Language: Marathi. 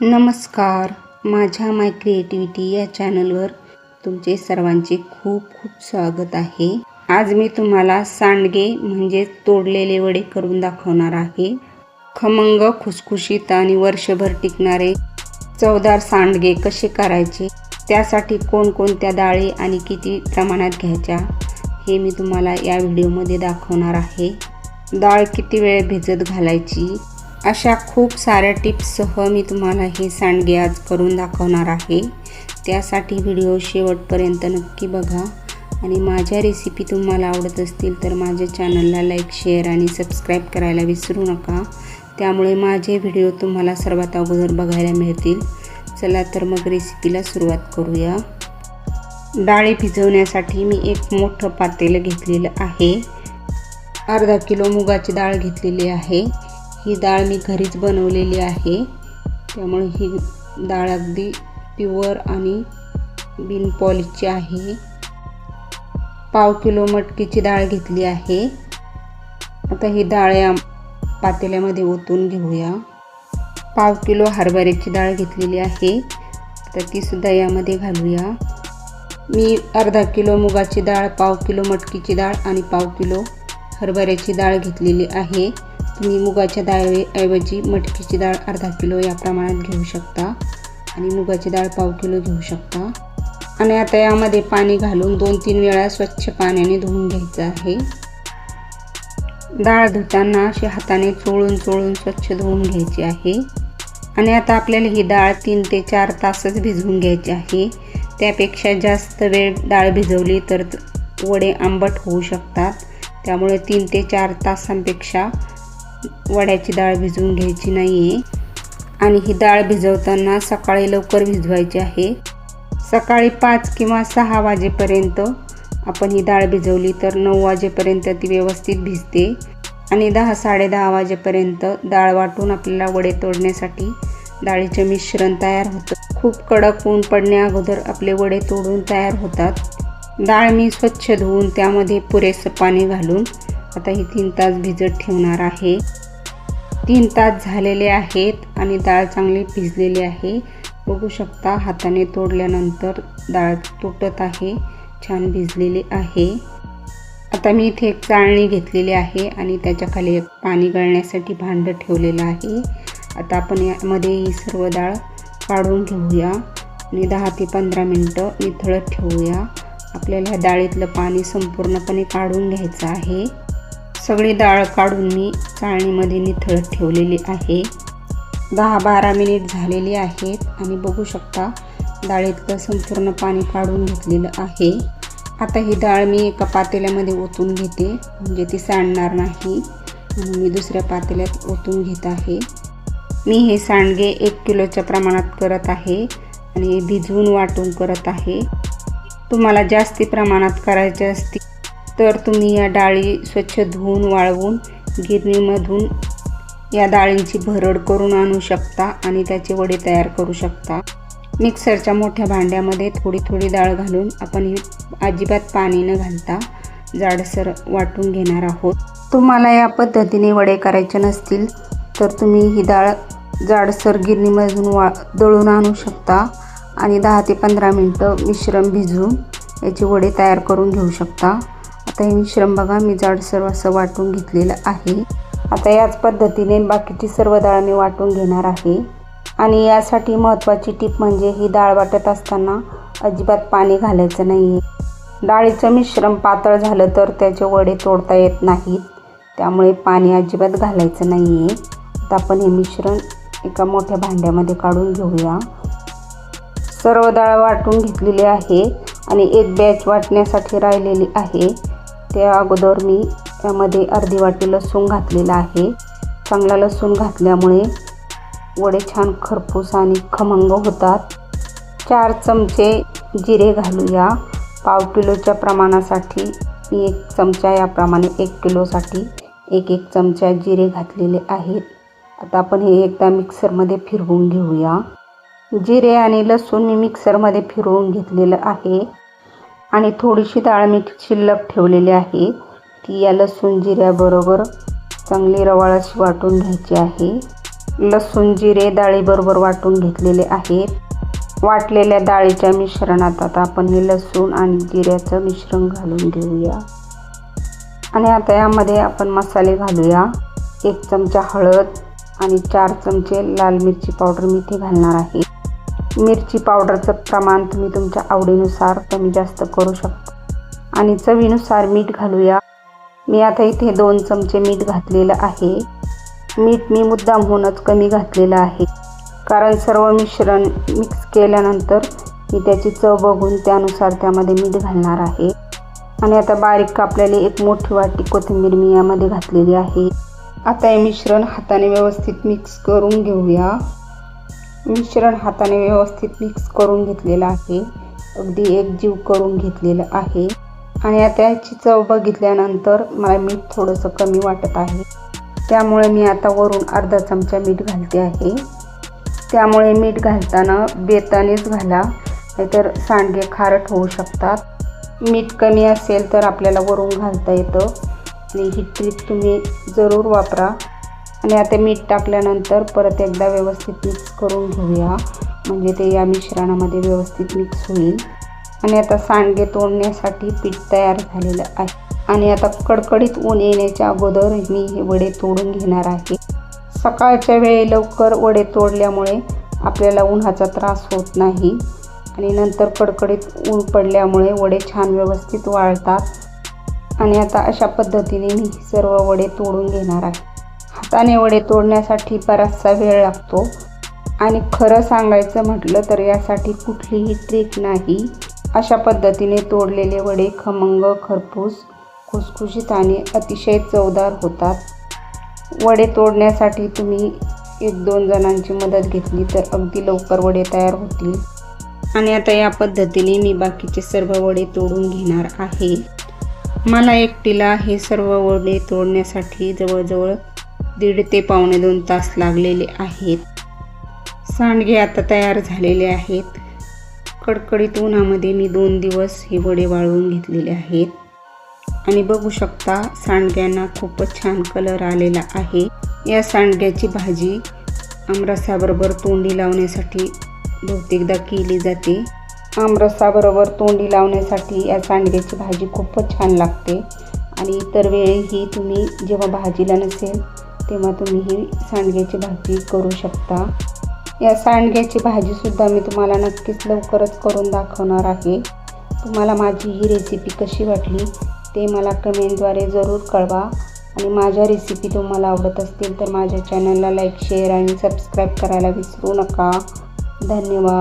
नमस्कार. माझ्या माय क्रिएटिव्हिटी या चॅनलवर तुमचे सर्वांचे खूप खूप स्वागत आहे. आज मी तुम्हाला सांडगे म्हणजे तोडलेले वडे करून दाखवणार आहे. खमंग खुसखुशीत आणि वर्षभर टिकणारे चवदार सांडगे कसे करायचे? त्यासाठी कोणकोणत्या डाळी आणि किती प्रमाणात घ्यायच्या? हे मी तुम्हाला या व्हिडिओमध्ये दाखवणार आहे. डाळ किती वेळ भिजत घालायची? अशा खूप साऱ्या टिप्ससह मी तुम्हाला हे सांडगे आज करून दाखवणार आहे. त्यासाठी व्हिडिओ शेवटपर्यंत नक्की बघा. आणि माझ्या रेसिपी तुम्हाला आवडत असतील तर माझ्या चॅनलला लाईक शेअर आणि सबस्क्राईब करायला विसरू नका. त्यामुळे माझे व्हिडिओ तुम्हाला सर्वात अगोदर बघायला मिळतील. चला तर मग रेसिपीला सुरुवात करूया. डाळी भिजवण्यासाठी मी एक मोठं पातेलं घेतलेलं आहे. अर्धा किलो मुगाची डाळ घेतलेली आहे. ही डाळ मी घरीच बनवलेली आहे. त्यामुळे ही डाळ अगदी प्युअर आणि बिन पॉलिशची आहे. पाव किलो मटकीची डाळ घेतली आहे. आता ही डाळ या पातेल्यामध्ये ओतून घेऊया. पाव किलो हरभऱ्याची डाळ घेतलेली आहे. तर तीसुद्धा यामध्ये घालूया. मी अर्धा किलो मुगाची डाळ पाव किलो मटकीची डाळ आणि पाव किलो हरभऱ्याची डाळ घेतलेली आहे. तुम्ही मुगाच्या डाळीऐवजी मटकीची डाळ अर्धा किलो या प्रमाणात घेऊ शकता आणि मुगाची डाळ पाव किलो घेऊ शकता. आणि आता यामध्ये पाणी घालून दोन तीन वेळा स्वच्छ पाण्याने धुवून घ्यायचं आहे. डाळ धुताना अशी हाताने चोळून चोळून स्वच्छ धुवून घ्यायची आहे. आणि आता आपल्याला ही डाळ तीन ते चार तासच भिजवून घ्यायची आहे. त्यापेक्षा जास्त वेळ डाळ भिजवली तर वडे आंबट होऊ शकतात. त्यामुळे तीन ते चार तासांपेक्षा वड्याची डाळ भिजवून घ्यायची नाही आहे आणि ही डाळ भिजवताना सकाळी लवकर भिजवायची आहे. सकाळी पाच किंवा सहा वाजेपर्यंत आपण ही डाळ भिजवली तर नऊ वाजेपर्यंत ती व्यवस्थित भिजते. आणि दहा साडेदहा वाजेपर्यंत डाळ वाटून आपल्याला वडे तोडण्यासाठी डाळीचे मिश्रण तयार होतं. खूप कडक ऊन पडण्या अगोदर आपले वडे तोडून तयार होतात. डाळ मी स्वच्छ धुवून त्यामध्ये पुरेसं पाणी घालून आता ही तीन तास भिजत ठेवणार आहे. तीन तास झालेले आहेत आणि डाळ चांगली भिजलेली आहे. बघू शकता हाताने तोडल्यानंतर डाळ तुटत आहे छान भिजलेली आहे. आता मी इथे एक चाळणी घेतलेली आहे आणि त्याच्याखाली एक पाणी गळण्यासाठी भांडं ठेवलेलं आहे. आता आपण यामध्ये ही सर्व डाळ काढून घेऊया आणि दहा ते पंधरा मिनटं निथळत ठेवूया. आपल्याला ह्या डाळीतलं पाणी संपूर्णपणे काढून घ्यायचं आहे. सगळी डाळ काढून मी चाळणीमध्ये निथळत ठेवलेली आहे. दहा बारा मिनिट झालेली आहेत आणि बघू शकता डाळीतलं संपूर्ण पाणी काढून घेतलेलं आहे. आता ही डाळ मी एका पातेल्यामध्ये ओतून घेते म्हणजे ती सांडणार नाही. म्हणून मी दुसऱ्या पातेल्यात ओतून घेत आहे. मी हे सांडगे एक किलोच्या प्रमाणात करत आहे आणि भिजवून वाटून करत आहे. तुम्हाला जास्ती प्रमाणात करायचे असतील तर तुम्ही या डाळी स्वच्छ धुवून वाळवून गिरणीमधून या डाळींची भरड करून आणू शकता आणि त्याचे वडे तयार करू शकता. मिक्सरच्या मोठ्या भांड्यामध्ये थोडी थोडी डाळ घालून आपण ही अजिबात पाणी न घालता जाडसर वाटून घेणार आहोत. तुम्हाला या पद्धतीने वडे करायचे नसतील तर तुम्ही ही डाळ जाडसर गिरणीमधून वा दळून आणू शकता आणि दहा ते पंधरा मिनटं मिश्रण भिजवून याचे वडे तयार करून घेऊ शकता. आता हे मिश्रण बघा मी जाडसर असं वाटून घेतलेलं आहे. आता याच पद्धतीने बाकीची सर्व डाळ मी वाटून घेणार आहे. आणि यासाठी महत्त्वाची टीप म्हणजे ही डाळ वाटत असताना अजिबात पाणी घालायचं नाही आहे डाळीचं मिश्रण पातळ झालं तर त्याचे वडे तोडता येत नाहीत. त्यामुळे पाणी अजिबात घालायचं नाही आहे आता आपण हे मिश्रण एका मोठ्या भांड्यामध्ये काढून घेऊया. सर्व डाळ वाटून घेतलेली आहे आणि एक बॅच वाटण्यासाठी राहिलेली आहे. त्या अगोदर मी त्यामध्ये अर्धी वाटी लसूण घातलेला आहे. चांगला लसूण घातल्यामुळे वडे छान खरपूस आणि खमंग होतात. चार चमचे जिरे घालूया. पाव किलोच्या प्रमाणासाठी मी एक चमचा याप्रमाणे एक किलोसाठी एक एक चमचा जिरे घातलेले आहेत. आता आपण हे एकदा मिक्सरमध्ये फिरवून घेऊया. जिरे आणि लसूण मी मिक्सरमध्ये फिरवून घेतलेलं आहे. आणि थोडीशी डाळ मी शिल्लक ठेवलेली आहे. ती या लसूण जिऱ्याबरोबर चांगली रवाळ अशी वाटून घ्यायची आहे. लसूण जिरे डाळीबरोबर वाटून घेतलेले आहेत. वाटलेल्या डाळीच्या मिश्रणात आता आपण हे लसूण आणि जिऱ्याचं मिश्रण घालून घेऊया. आणि आता यामध्ये आपण मसाले घालूया. एक चमचा हळद आणि चार चमचे लाल मिरची पावडर मी इथे घालणार आहे. मिरची पावडरचं प्रमाण तुम्ही तुमच्या आवडीनुसार कमी जास्त करू शकता. आणि चवीनुसार मीठ घालूया. मी आता इथे दोन चमचे मीठ घातलेलं आहे. मीठ मी मुद्दामहूनच कमी घातलेलं आहे. कारण सर्व मिश्रण मिक्स केल्यानंतर मी त्याची चव बघून त्यानुसार त्यामध्ये मीठ घालणार आहे. आणि आता बारीक कापलेली एक मोठी वाटी कोथिंबीर मी यामध्ये घातलेली आहे. आता हे मिश्रण हाताने व्यवस्थित मिक्स करून घेऊया. मिश्रण हाताने व्यवस्थित मिक्स करून घेतलेलं आहे. अगदी एक जीव करून घेतलेलं आहे. आणि आता याची चव बघितल्यानंतर मला मीठ थोडंसं कमी वाटत आहे. त्यामुळे मी आता वरून अर्धा चमचा मीठ घालते आहे. त्यामुळे मीठ घालताना बेतानेच घाला नाहीतर सांडगे खारट होऊ शकतात. मीठ कमी असेल तर आपल्याला वरून घालता येतं. आणि ही ट्रीप तुम्ही जरूर वापरा. आणि आता मीठ टाकल्यानंतर परत एकदा व्यवस्थित मिक्स करून घेऊया. म्हणजे ते या मिश्रणामध्ये व्यवस्थित मिक्स होईल. आणि आता सांडगे तोडण्यासाठी पीठ तयार झालेलं आहे. आणि आता कडकडीत ऊन येण्याच्या अगोदर मी हे वडे तोडून घेणार आहे. सकाळच्या वेळी लवकर वडे तोडल्यामुळे आपल्याला उन्हाचा त्रास होत नाही. आणि नंतर कडकडीत ऊन पडल्यामुळे वडे छान व्यवस्थित वाळतात. आणि आता अशा पद्धतीने मी सर्व वडे तोडून घेणार आहे. हाताने वडे तोडण्यासाठी बराचसा वेळ लागतो. आणि खरं सांगायचं म्हटलं तर यासाठी कुठलीही ट्रिक नाही. अशा पद्धतीने तोडलेले वडे खमंग खरपूस खुसखुशीत आणि अतिशय चवदार होतात. वडे तोडण्यासाठी तुम्ही एक दोन जणांची मदत घेतली तर अगदी लवकर वडे तयार होतील. आणि आता या पद्धतीने मी बाकीचे सर्व वडे तोडून घेणार आहे. मला एकटीला हे सर्व वडे तोडण्यासाठी जवळजवळ दीड ते पावणे दोन तास लागलेले आहेत. सांडगे आता तयार झालेले आहेत. कडकडीत उन्हामध्ये मी दोन दिवस हे वडे वाळवून घेतलेले आहेत. आणि बघू शकता सांडग्यांना खूपच छान कलर आलेला आहे. या सांडग्याची भाजी आमरसाबरोबर तोंडी लावण्यासाठी बहुतेकदा केली जाते. आमरसाबरोबर तोंडी लावण्यासाठी या सांडग्याची भाजी खूपच छान लागते. आणि इतर वेळीही तुम्ही जेव्हा भाजीला नसेल तेव्हा तुम्ही ही सांडग्याची भाजी करू शकता. या सांडग्याची भाजीसुद्धा मी तुम्हाला नक्कीच लवकरच करून दाखवणार आहे. तुम्हाला माझी ही रेसिपी कशी वाटली ते मला कमेंटद्वारे जरूर कळवा. आणि माझ्या रेसिपी तुम्हाला आवडत असतील तर माझ्या चॅनलला लाईक शेअर आणि सबस्क्राईब करायला विसरू नका. धन्यवाद.